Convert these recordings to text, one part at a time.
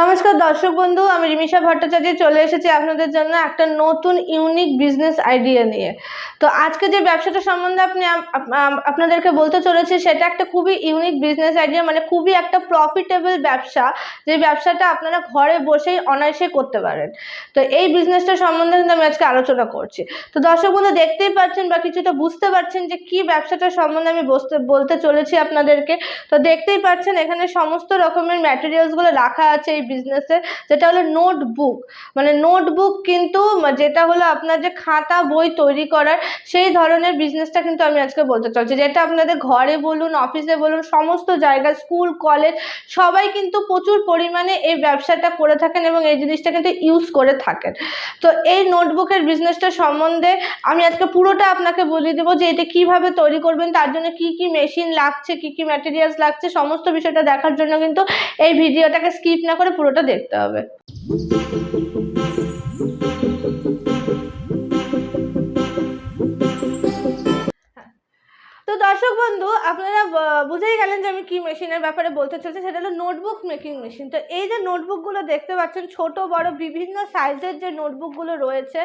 নমস্কার দর্শক বন্ধু, আমি রিমিশা ভট্টাচার্য চলে এসেছি আপনাদের জন্য একটা নতুন ইউনিক বিজনেস আইডিয়া নিয়ে। তো আজকে যে ব্যবসাটা সম্বন্ধে আপনি আপনাদেরকে বলতে চলেছি, সেটা একটা খুবই ইউনিক বিজনেস আইডিয়া মানে খুবই একটা প্রফিটেবল ব্যবসা, যে ব্যবসাটা আপনারা ঘরে বসেই অনায়াসে করতে পারেন। তো এই বিজনেসটা সম্বন্ধে কিন্তু আমি আজকে আলোচনা করছি। তো দর্শক বন্ধু, দেখতেই পাচ্ছেন বা কিছুটা বুঝতে পারছেন যে কি ব্যবসাটা সম্বন্ধে আমি বলতে চলেছি আপনাদেরকে। তো দেখতেই পাচ্ছেন, এখানে সমস্ত রকমের ম্যাটেরিয়ালসগুলো রাখা আছে, এই বিজনেসে যেটা হলো নোটবুক মানে নোটবুক কিন্তু যেটা হলো আপনার যে খাতা বই তৈরি করার, সেই ধরনের বিজনেসটা কিন্তু আমি আজকে বলতে চাইছি যেটা আপনাদের ঘরে বলুন অফিসে বলুন, সমস্ত জায়গায় স্কুল কলেজ সবাই কিন্তু প্রচুর পরিমাণে এই ব্যবসাটা করে থাকেন এবং এই জিনিসটা কিন্তু ইউজ করে থাকেন। তো এই নোটবুকের বিজনেসটা সম্বন্ধে আমি আজকে পুরোটা আপনাকে বলে দেবো যে এটা কীভাবে তৈরি করবেন, তার জন্য কি কি মেশিন লাগছে, কি কি ম্যাটেরিয়ালস লাগছে, সমস্ত বিষয়টা দেখার জন্য কিন্তু এই ভিডিওটাকে স্কিপ না করে পুরোটা দেখতে হবে। বন্ধু, আপনারা বুঝেই গেলেন যে আমি কি মেশিনের ব্যাপারে বলতে চলছি, সেটা হলো নোটবুক মেকিং মেশিন তো এই যে নোটবুকগুলো দেখতে পাচ্ছেন, ছোট, বড়, বিভিন্ন সাইজের যে নোটবুকগুলো রয়েছে,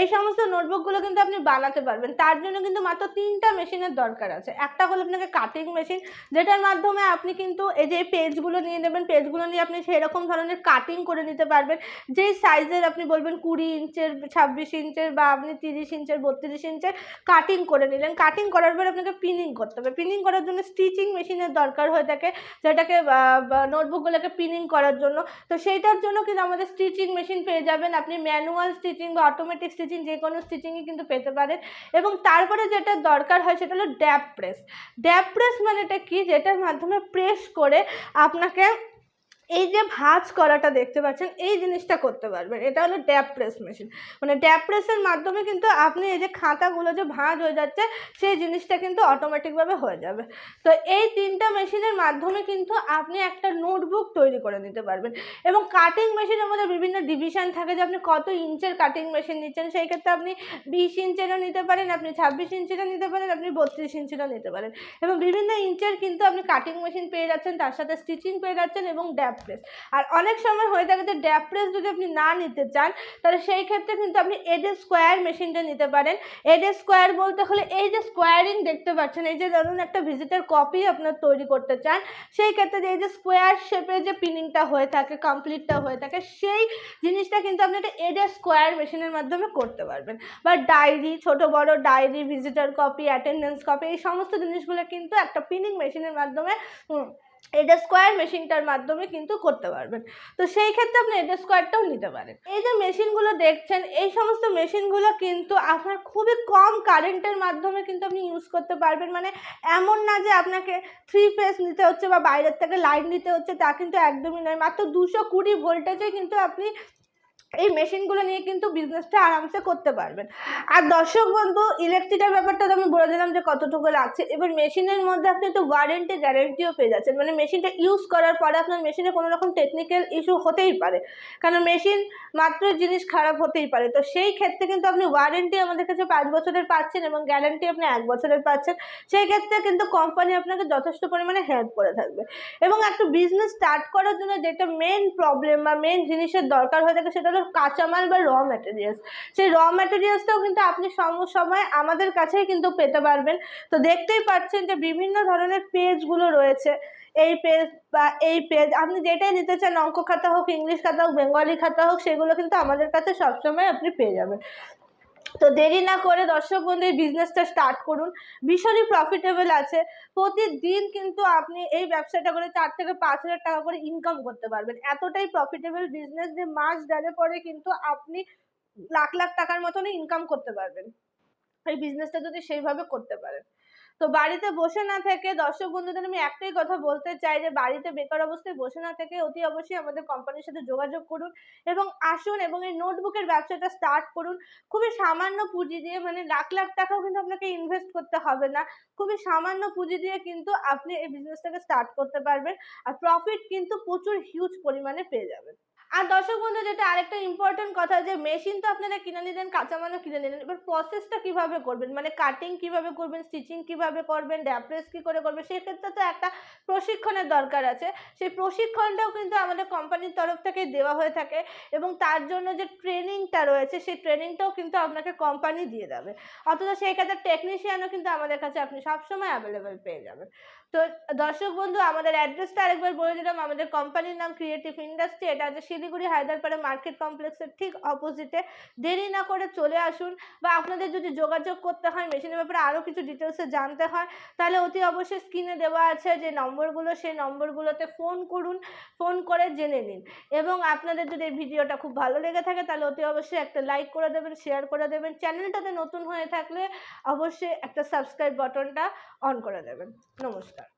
এই সমস্ত নোটবুকগুলো কিন্তু আপনি বানাতে পারবেন। তার জন্য কিন্তু মাত্র তিনটা মেশিনের দরকার আছে। একটা হলো আপনাকে কাটিং মেশিন যেটার মাধ্যমে আপনি কিন্তু এই যে পেজগুলো নিয়ে নেবেন পেজগুলো নিয়ে আপনি সেরকম ধরনের কাটিং করে নিতে পারবেন। যেই সাইজের আপনি বলবেন কুড়ি ইঞ্চের, ছাব্বিশ ইঞ্চের বা আপনি তিরিশ ইঞ্চের, বত্রিশ ইঞ্চের কাটিং করে নিলেন। কাটিং করার পর আপনাকে পিনিং করতে হবে পিনিং করার জন্য স্টিচিং মেশিনের দরকার হয়ে থাকে, যেটাকে নোটবুকগুলোকে পিনিং করার জন্য। তো সেইটার জন্য কিন্তু আমাদের স্টিচিং মেশিন পেয়ে যাবেন। আপনি ম্যানুয়াল স্টিচিং বা অটোমেটিক স্টিচিং যে কোনো স্টিচিংই কিন্তু পেতে পারেন। এবং তারপরে যেটা দরকার হয় সেটা হলো ড্যাপ প্রেস ড্যাপ প্রেস মানেটা কি? যেটার মাধ্যমে প্রেস করে আপনাকে এই যে ভাঁজ করাটা দেখতে পাচ্ছেন, এই জিনিসটা করতে পারবেন। এটা হলো ড্যাপ প্রেস মেশিন মানে ড্যাপ প্রেসের মাধ্যমে কিন্তু আপনি এই যে খাতাগুলো যে ভাঁজ হয়ে যাচ্ছে, সেই জিনিসটা কিন্তু অটোমেটিকভাবে হয়ে যাবে। তো এই তিনটা মেশিনের মাধ্যমে কিন্তু আপনি একটা নোটবুক তৈরি করে নিতে পারবেন। এবং কাটিং মেশিনের মধ্যে বিভিন্ন ডিভিশন থাকে, যে আপনি কত ইঞ্চের কাটিং মেশিন নিচ্ছেন, সেই ক্ষেত্রে আপনি বিশ ইঞ্চেরও নিতে পারেন, আপনি ছাব্বিশ ইঞ্চিরও নিতে পারেন, আপনি বত্রিশ ইঞ্চিরও নিতে পারেন। এবং বিভিন্ন ইঞ্চের কিন্তু আপনি কাটিং মেশিন পেয়ে যাচ্ছেন, তার সাথে স্টিচিং পেয়ে যাচ্ছেন এবং ড্যাপ প্রেস আর অনেক সময় হয়ে থাকে যে ড্যাপ প্রেস যদি আপনি না নিতে চান, তাহলে সেই ক্ষেত্রে কিন্তু আপনি এডে স্কোয়ার মেশিনটা নিতে পারেন। এডে স্কোয়ার বলতে হলে এই যে স্কোয়ারিং দেখতে পাচ্ছেন, এই যে ধরুন একটা ভিজিটার কপি আপনার তৈরি করতে চান, সেই ক্ষেত্রে এই যে স্কোয়ার শেপে যে পিনিংটা হয়ে থাকে কমপ্লিটটা হয়ে থাকে, সেই জিনিসটা কিন্তু আপনি একটা এডে স্কোয়ার মেশিনের মাধ্যমে করতে পারবেন। বা ডায়েরি ছোট, বড় diary visitor copy attendance copy এই সমস্ত জিনিসগুলো কিন্তু একটা পিনিং মেশিনের মাধ্যমে এটা স্কোয়ার মেশিনটার মাধ্যমে কিন্তু করতে পারবেন। তো সেই ক্ষেত্রে আপনি এটা স্কোয়ারটাও নিতে পারেন। এই যে মেশিনগুলো দেখছেন, এই সমস্ত মেশিনগুলো কিন্তু আপনার খুবই কম কারেন্টের মাধ্যমে কিন্তু আপনি ইউজ করতে পারবেন। মানে এমন না যে আপনাকে থ্রি ফেস নিতে হচ্ছে বা বাইরের থেকে লাইট নিতে হচ্ছে, তা কিন্তু একদমই নয়। মাত্র দুশো কুড়ি ভোল্টেজে কিন্তু আপনি এই মেশিনগুলো নিয়ে কিন্তু বিজনেসটা আরামসে করতে পারবেন। আর দর্শক বন্ধু ইলেকট্রিকের ব্যাপারটা তো আমি বলে দিলাম যে কতটুকু লাগছে। এবার মেশিনের মধ্যে আপনি তো ওয়ারেন্টি গ্যারেন্টিও পেয়ে যাচ্ছেন। মানে মেশিনটা ইউজ করার পরে আপনার মেশিনে কোনো রকম টেকনিক্যাল ইস্যু হতেই পারে। কারণ মেশিন মাত্র জিনিস খারাপ হতেই পারে। তো সেই ক্ষেত্রে কিন্তু আপনি ওয়ারেন্টি আমাদের কাছে পাঁচ বছরের পাচ্ছেন এবং গ্যারান্টি আপনি এক বছরের পাচ্ছেন। সেই ক্ষেত্রে কিন্তু কোম্পানি আপনাকে যথেষ্ট পরিমাণে হেল্প করে থাকবে। এবং একটা বিজনেস স্টার্ট করার জন্য যেটা মেন প্রবলেম বা মেন জিনিসের দরকার হয়ে থাকে সেটা হলো কাঁচামাল বা র ম্যাটেরিয়ালস সেই র ম্যাটেরিয়ালসটাও কিন্তু আপনি সম সময় আমাদের কাছেই কিন্তু পেতে পারবেন। তো দেখতেই পাচ্ছেন যে বিভিন্ন ধরনের পেজগুলো রয়েছে। এই পেজ বা এই পেজ আপনি যেটাই নিতে চান অঙ্ক খাতা হোক ইংলিশ খাতা হোক বেঙ্গলি খাতা হোক, সেগুলো কিন্তু আমাদের কাছে সবসময় আপনি পেয়ে যাবেন। তো দেরি না করে দর্শক বন্ধু এই বিজনেসটা স্টার্ট করুন। ভীষণই প্রফিটেবল আছে। প্রতিদিন কিন্তু আপনি এই ব্যবসাটা করে চার থেকে পাঁচ হাজার টাকা করে ইনকাম করতে পারবেন। এতটাই প্রফিটেবল বিজনেস যে মাস ডালে পরে কিন্তু আপনি লাখ লাখ টাকার মতনই ইনকাম করতে পারবেন। এই বিজনেসটা যদি সেইভাবে করতে পারেন। তো বাড়িতে বসে না থেকে, দর্শক বন্ধুদের আমি একটাই কথা বলতে চাই যে, বাড়িতে বেকার অবস্থায় বসে না থেকে অতি অবশ্যই আমাদের কোম্পানির সাথে যোগাযোগ করুন এবং আসুন এবং এই নোটবুকের ব্যবসাটা স্টার্ট করুন। খুবই সামান্য পুঁজি দিয়ে মানে লাখ লাখ টাকাও কিন্তু আপনাকে ইনভেস্ট করতে হবে না। খুবই সামান্য পুঁজি দিয়ে কিন্তু আপনি এই বিজনেসটাকে স্টার্ট করতে পারবেন। আর প্রফিট কিন্তু প্রচুর হিউজ পরিমাণে পেয়ে যাবেন। আর দর্শক বন্ধু, যেটা আরেকটা ইম্পর্টেন্ট কথা যে মেশিন তো আপনারা কিনে নিলেন, কাঁচামালও কিনে নিলেন, এবার প্রসেসটা কীভাবে করবেন? মানে কাটিং কীভাবে করবেন স্টিচিং কীভাবে করবেন ড্যাপ্রেস কি করে করবেন, সেক্ষেত্রে তো একটা প্রশিক্ষণের দরকার আছে। সেই প্রশিক্ষণটাও কিন্তু আমাদের কোম্পানির তরফ থেকে দেওয়া হয়ে থাকে এবং তার জন্য যে ট্রেনিংটা রয়েছে, সেই ট্রেনিংটাও কিন্তু আপনাকে কোম্পানি দিয়ে দেবে। অথচ সেই ক্ষেত্রে টেকনিশিয়ানও কিন্তু আমাদের কাছে আপনি সবসময় অ্যাভেলেবেল পেয়ে যাবেন। তো দর্শক বন্ধু, আমাদের অ্যাড্রেসটা আরেকবার বলে দিলাম, আমাদের কোম্পানির নাম ক্রিয়েটিভ ইন্ডাস্ট্রি এটা আছে শিলিগুড়ি হায়দ্রাপাড়া মার্কেট কমপ্লেক্সের ঠিক অপোজিটে দেরি না করে চলে আসুন বা আপনাদের যদি যোগাযোগ করতে হয় মেশিনের ব্যাপারে আরও কিছু ডিটেলসে জানতে হয়, তাহলে অতি অবশ্যই স্ক্রিনে দেওয়া আছে যে নম্বরগুলো, সেই নম্বরগুলোতে ফোন করুন ফোন করে জেনে নিন। এবং আপনাদের যদি এই ভিডিওটা খুব ভালো লেগে থাকে, তাহলে অতি অবশ্যই একটা লাইক করে দেবেন শেয়ার করে দেবেন। চ্যানেলটাতে নতুন হয়ে থাকলে অবশ্যই একটা সাবস্ক্রাইব বাটনটা অন করে দেবেন। নমস্কার।